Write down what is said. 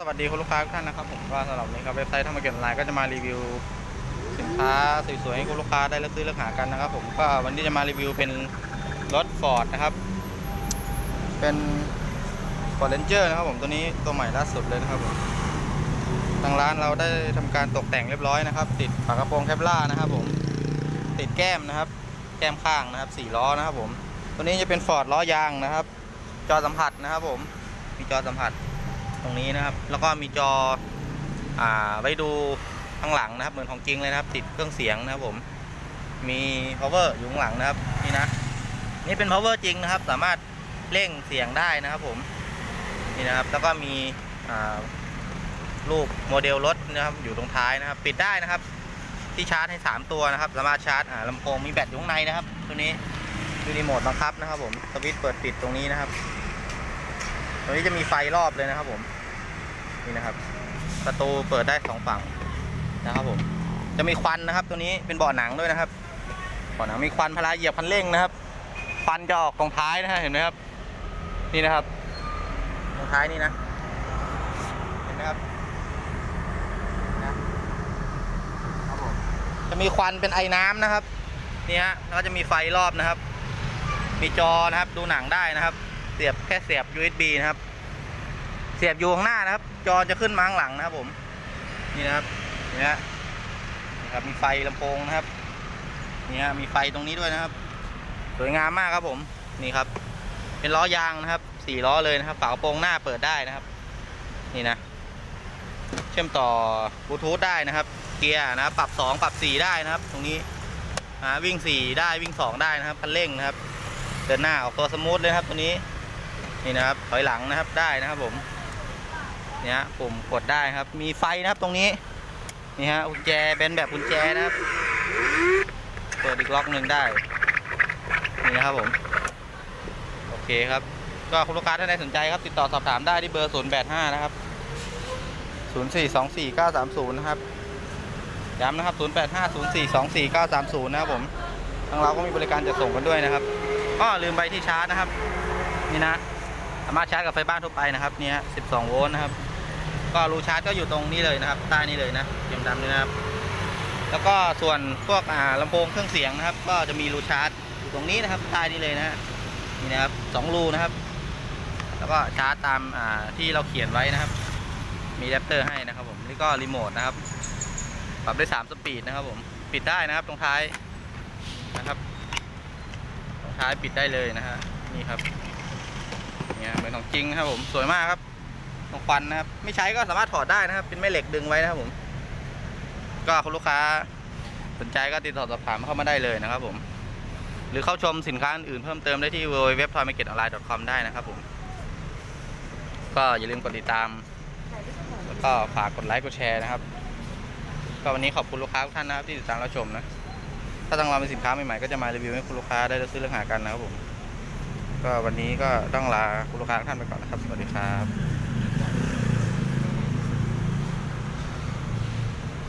สวัสดีคุณลูกค้าทุกท่านนะครับผมก็สำหรับนี้ครับเว็บไซต์ทำมาเก็ตออนไลน์ก็จะมารีวิว สินค้าสวยๆให้คุณลูกค้าได้เลือกซื้อเลือกหากันนะครับผมก็วันนี้จะมารีวิวเป็นรถฟอร์ดนะครับ เป็น Ford Ranger นะครับผมตัวนี้ตัวใหม่ล่าสุดเลยนะครับผมทางร้านเราได้ทำการตกแต่งเรียบร้อยนะครับ ติดฝากระโปรงแคปล่านะครับผมติดแก้มนะครับ แก้มข้างนะครับสี่ล้อนะครับผมตัวนี้จะเป็นฟอร์ดล้อยางนะครับ จอสัมผัสนะครับผมมีจอสัมผัส ตรงนี้นะครับ แล้วก็มีจออ่าไว้ดูข้างหลังนะครับ เหมือนของจริงเลยนะครับ ติดเครื่องเสียงนะครับผม มี power อยู่ข้างหลังนะครับนี่นะนี่เป็น power จริงนะครับ สามารถเร่งเสียงได้นะครับผมนี่นะครับแล้วก็มีรูปโมเดลรถนะครับอยู่ตรงท้ายนะครับ ปิดได้นะครับ ที่ชาร์จให้ 3 ตัวนะครับ สามารถชาร์จอ่าลำโพงมีแบตอยู่ข้างในนะครับ ตัวนี้มีรีโมทบังคับนะครับ ผมสวิตช์เปิดปิดตรงนี้นะครับ ตรงนี้จะมีไฟรอบเลยนะครับผม นี่นะครับ ประตูเปิดได้สองฝั่งนะครับผม จะมีควันนะครับ ตัวนี้เป็นเบาะหนังด้วยนะครับเบาะหนังมีควันพลาเหยียบคันเร่งนะครับควันจะออกตรงท้ายนะฮะเห็นไหมครับ นี่นะครับ ตรงท้ายนี่นะ เห็นไหมครับนะครับผมจะมีควันเป็นไอ้น้ำนะครับ นี่ฮะ แล้วก็จะมีไฟรอบนะครับ มีจอนะครับ ดูหนังได้นะครับ เสียบแค่เสียบ USB นะครับ เสียบอยู่ข้างหน้านะครับ จอจะขึ้นมาข้างหลังนะครับผม นี่นะครับนี่ฮะนี่ครับมีไฟลำโพงนะครับ นี่ฮะมีไฟตรงนี้ด้วยนะครับ สวยงามมากครับผม นี่ครับ เป็นล้อยางนะครับสี่ล้อเลยนะครับ ฝากระโปรงหน้าเปิดได้นะครับ นี่นะ เชื่อมต่อบลูทูธได้นะครับ เกียร์นะปรับสองปรับสี่ได้นะครับ ตรงนี้วิ่งสี่ได้วิ่งสองได้นะครับคันเร่งนะครับ เดินหน้าออกตัวสมูทเลยครับตัวนี้ นี่นะครับถอยหลังนะครับได้นะครับผมเนี่ยปุ่มกดได้ครับ มีไฟนะครับตรงนี้นี่ฮะกุญแจเป็นแบบกุญแจนะครับเปิดอีกล็อกหนึ่งได้นี่นะครับผมโอเคครับก็คุณลูกค้าท่านใดสนใจครับ ติดต่อสอบถามได้ที่เบอร์ 085 นะครับ 0424930 นะครับย้ำนะครับ 0850424930 นะครับผม ทางเราก็มีบริการจัดส่งกันด้วยนะครับ ก็ลืมไปที่ชาร์จนะครับ นี่นะ สามารถชาร์จกับไฟบ้านทั่วไปนะครับเนี่ย12 โวลต์นะครับ ก็รูชาร์จก็อยู่ตรงนี้เลยนะครับ ใต้นี้เลยนะเขียมดำนี่นะครับ แล้วก็ส่วนพวกอ่าลำโพงเครื่องเสียงนะครับ ก็จะมีรูชาร์จอยู่ตรงนี้นะครับ ใต้นี้เลยนะฮะนี่นะครับสองรูนะครับ แล้วก็ชาร์จตามอ่าที่เราเขียนไว้นะครับ มีแรปเตอร์ให้นะครับผมนี่ก็รีโมทนะครับปรับได้3สปีดนะครับผมปิดได้นะครับตรงท้ายนะครับ ตรงท้ายปิดได้เลยนะฮะนี่ครับ เนี่ยเหมือนของจริงครับผมสวยมากครับตรงควันนะครับ ไม่ใช้ก็สามารถถอดได้นะครับ เป็นแม่เหล็กดึงไว้นะครับผม ก็คุณลูกค้าสนใจก็ติดต่อสอบถามเข้ามาได้เลยนะครับผม หรือเข้าชมสินค้าอื่นเพิ่มเติมได้ที่ www.toymarketonline.com ได้นะครับผม ก็อย่าลืมกดติดตาม แล้วก็ฝากกดไลค์กดแชร์นะครับ ก็วันนี้ขอบคุณลูกค้าทุกท่านนะครับที่ติดตามรับชมนะ ถ้าทางเรามีสินค้าใหม่ๆก็จะมารีวิวให้คุณลูกค้าได้เลือกซื้อเลือกหากันนะครับผม ก็วันนี้ก็ต้องลาคุณลูกค้าทุกท่านไปก่อนนะครับ สวัสดีครับ